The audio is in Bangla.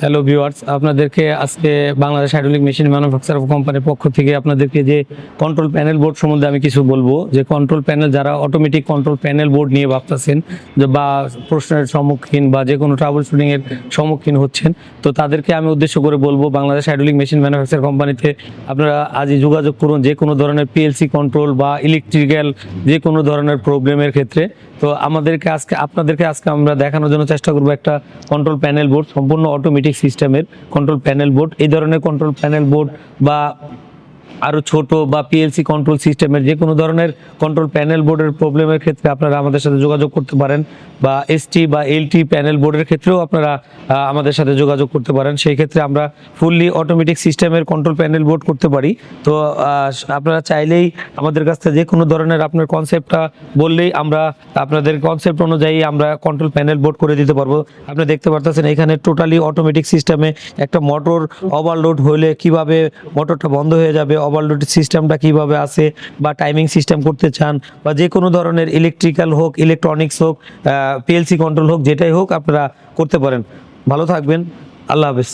হ্যালো ভিউয়ার্স আপনাদেরকে আজকে বাংলাদেশ হাইড্রোলিক মেশিন ম্যানুফ্যাকচার কোম্পানির পক্ষ থেকে আপনাদেরকে যে কন্ট্রোল প্যানেল বোর্ড সম্বন্ধে আমি কিছু বলব। যে কন্ট্রোল প্যানেল যারা অটোমেটিক কন্ট্রোল প্যানেল বোর্ড নিয়ে ভাবতেছেন বা প্রশ্নের সম্মুখীন বা যে কোনো ট্রাভেল শুটিং এর সম্মুখীন হচ্ছেন, তো তাদেরকে আমি উদ্দেশ্য করে বলব বাংলাদেশ হাইড্রোলিক মেশিন ম্যানুফ্যাকচার কোম্পানিতে আপনারা আজই যোগাযোগ করুন যে কোনো ধরনের পিএলসি কন্ট্রোল বা ইলেকট্রিক্যাল যে কোনো ধরনের প্রবলেমের ক্ষেত্রে। তো আমাদেরকে আজকে, আপনাদেরকে আজকে আমরা দেখানোর জন্য চেষ্টা করব একটা কন্ট্রোল প্যানেল বোর্ড সম্পূর্ণ অটোমেটিক সিস্টেমের কন্ট্রোল প্যানেল বোর্ড এই ধরনের কন্ট্রোল প্যানেল বোর্ড বা আরও ছোট বা পিএলসি কন্ট্রোল সিস্টেমের যে কোনো ধরনের কন্ট্রোল প্যানেল বোর্ডের প্রবলেমের ক্ষেত্রে আপনারা আমাদের সাথে যোগাযোগ করতে পারেন বা এসটি বা এলটি প্যানেল বোর্ডের ক্ষেত্রেও আপনারা আমাদের সাথে যোগাযোগ করতে পারেন। সেই ক্ষেত্রে আমরা ফুললি অটোমেটিক সিস্টেমের কন্ট্রোল প্যানেল বোর্ড করতে পারি। তো আপনারা চাইলেই আমাদের কাছ থেকে যে কোনো ধরনের আপনার কনসেপ্টটা বললেই আমরা আপনাদের কনসেপ্ট অনুযায়ী আমরা কন্ট্রোল প্যানেল বোর্ড করে দিতে পারব। আপনি দেখতে পারতেছেন এখানে টোটালি অটোমেটিক সিস্টেমে একটা মোটর ওভারলোড হলে কীভাবে মোটরটা বন্ধ হয়ে যাবে ওভারলোড সিস্টেমটা কীভাবে আছে বা টাইমিং সিস্টেম করতে চান বা যে কোনো ধরনের ইলেকট্রিক্যাল হোক ইলেকট্রনিক্স হোক পিএলসি কন্ট্রোল হোক, যেটাই হোক আপনারা করতে পারেন। ভালো থাকবেন। আল্লাহ হাফেজ।